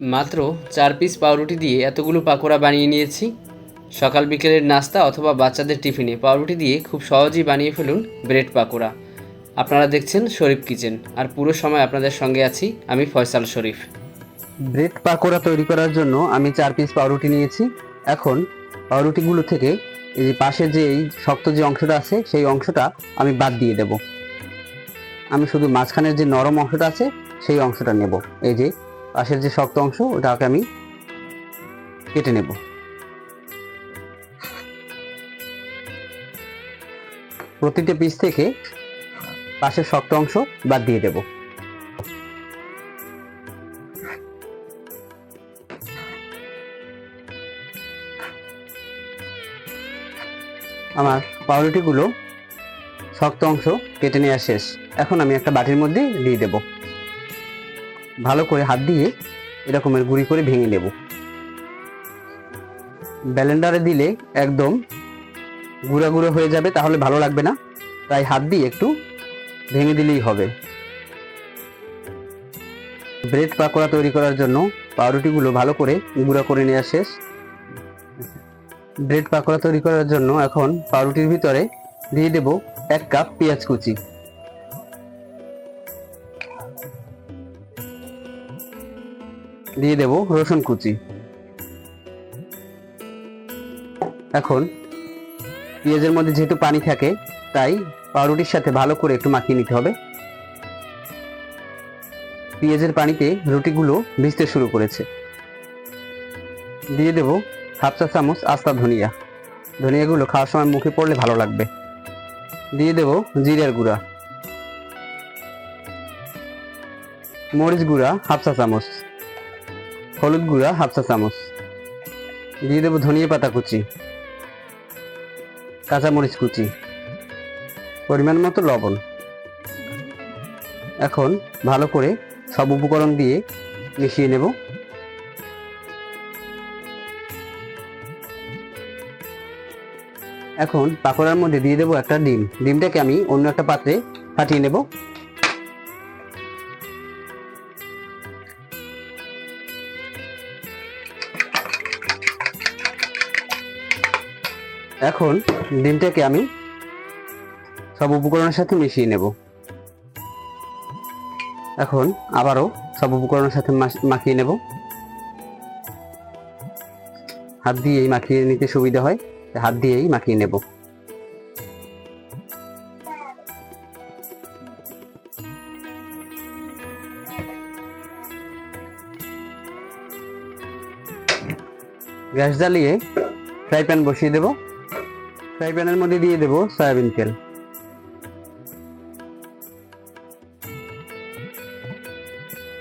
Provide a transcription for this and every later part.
মাত্র চার পিস পাউরুটি দিয়ে এতগুলো পাকোড়া বানিয়ে নিয়েছি। সকাল বিকেলের নাস্তা অথবা বাচ্চাদের টিফিনে পাউরুটি দিয়ে খুব সহজেই বানিয়ে ফেলুন ব্রেড পাকোড়া। আপনারা দেখছেন শরীফ কিচেন, আর পুরো সময় আপনাদের সঙ্গে আছি আমি ফয়সাল শরীফ। ব্রেড পাকোড়া তৈরি করার জন্য আমি চার পিস পাউরুটি নিয়েছি। এখন পাউরুটিগুলো থেকে এই যে পাশে যে এই শক্ত যে অংশটা আছে, সেই অংশটা আমি বাদ দিয়ে দেব। আমি শুধু মাঝখানের যে নরম অংশটা আছে, সেই অংশটা নেব। এই যে পাশের যে শক্ত অংশ, ওটাকে আমি কেটে নেব। প্রতিটা পিস থেকে পাশের শক্ত অংশ বাদ দিয়ে দেবো। আমার পাউরুটিগুলো শক্ত অংশ কেটে নেওয়া শেষ। এখন আমি একটা বাটির মধ্যে দিয়ে দেব। ভালো করে হাত দিয়ে এরকমের গুঁড়ি করে ভেঙে নেব। ব্যালেন্ডারে দিলে একদম গুঁড়া গুঁড়ো হয়ে যাবে, তাহলে ভালো লাগবে না। তাই হাত দিয়ে একটু ভেঙে দিলেই হবে। ব্রেড পাকোড়া তৈরি করার জন্য পাউরুটিগুলো ভালো করে গুঁড়া করে নেওয়া শেষ। ব্রেড পাকোড়া তৈরি করার জন্য এখন পাউরুটির ভিতরে দিয়ে দেব এক কাপ পেঁয়াজ কুচি। দিয়ে দেব রসুন কুচি। এখন পেঁয়াজের মধ্যে যেহেতু পানি থাকে, তাই পাউরুটির সাথে ভালো করে একটু মাখিয়ে নিতে হবে। পেঁয়াজের পানিতে রুটিগুলো ভিজতে শুরু করেছে। দিয়ে দেব হাফ চা চামচ আস্তা ধনিয়া। ধনিয়াগুলো খাওয়ার সময় মুখে পড়লে ভালো লাগবে। দিয়ে দেব জিরার গুঁড়া। মরিচ গুঁড়া হাফ চা চামচ। হলুদ গুঁড়া হাফ চা চামচ। দিয়ে দেব ধনিয়া পাতা কুচি কাঁচা মরিচ কুচি, পরিমাণ মতো লবণ। এখন ভালো করে সব উপকরণ দিয়ে মিশিয়ে নেব। এখন পাকোড়ার মধ্যে দিয়ে দেবো একটা ডিম। ডিমটাকে আমি অন্য একটা পাত্রে ফাটিয়ে নেব। এখন ডিমটাকে আমি সব উপকরণের সাথে মিশিয়ে নেব। এখন আবারও সব উপকরণের সাথে মাখিয়ে নেব। হাত দিয়েই মাখিয়ে নিতে সুবিধা হয় হাত দিয়েই মাখিয়ে নেব। গ্যাস জ্বালিয়ে ফ্রাই প্যান বসিয়ে দেব। ফ্রাই প্যানের মধ্যে দিয়ে দেব সয়াবিন তেল।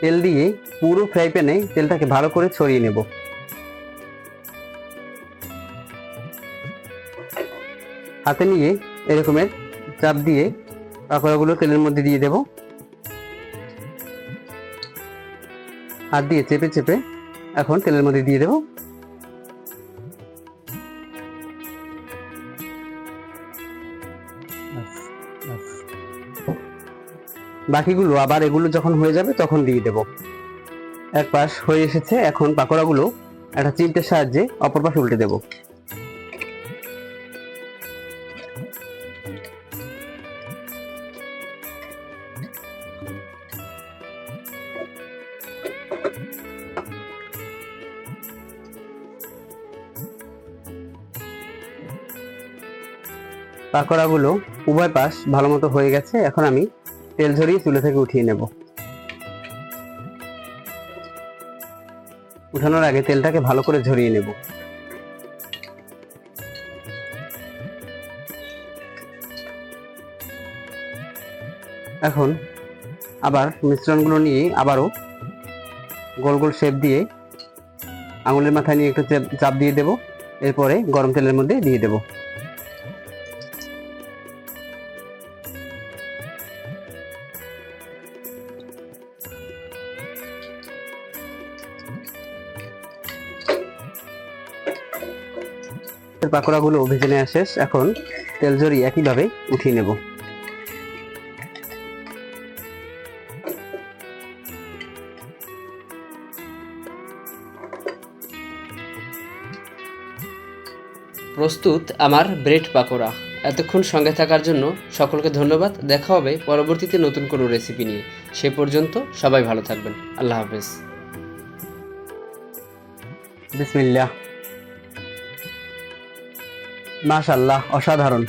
তেল দিয়ে পুরো ফ্রাই প্যানে তেলটাকে ভালো করে ছড়িয়ে নেব। হাতে নিয়ে এরকমের চাপ দিয়ে পাকোড়াগুলো তেলের মধ্যে দিয়ে দেব। হাত দিয়ে চেপে চেপে এখন তেলের মধ্যে দিয়ে দেব। বাকিগুলো আবার এগুলো যখন হয়ে যাবে, তখন দিয়ে দেব। এক পাশ হয়ে এসেছে, এখন পাকোড়াগুলো একটা চিলটের সাহায্যে অপর পাশ উল্টে দেবো। পাকোড়াগুলো উভয় পাশ ভালো মতো হয়ে গেছে, এখন আমি তেল ঝরিয়ে চুলে থেকে উঠিয়ে নেব। উঠানোর আগে তেলটাকে ভালো করে ঝরিয়ে নেব। এখন আবার মিশ্রণগুলো নিয়ে আবারও গোল গোল শেপ দিয়ে আঙুলের মাথায় নিয়ে একটু চাপ- দিয়ে দেব। এরপরে গরম তেলের মধ্যে দিয়ে দেবো। মাছের পাকোড়াগুলো ভেজে নেওয়া শেষ। এখন তেল জড়িয়ে একইভাবে উঠিয়ে নেব। প্রস্তুত আমার ব্রেড পাকোড়া। এতক্ষণ সঙ্গে থাকার জন্য সকলকে ধন্যবাদ। দেখা হবে পরবর্তীতে নতুন কোনো রেসিপি নিয়ে। সে পর্যন্ত সবাই ভালো থাকবেন। আল্লাহ হাফেজ। বিসমিল্লাহ। মাশাল্লাহ অসাধারণ।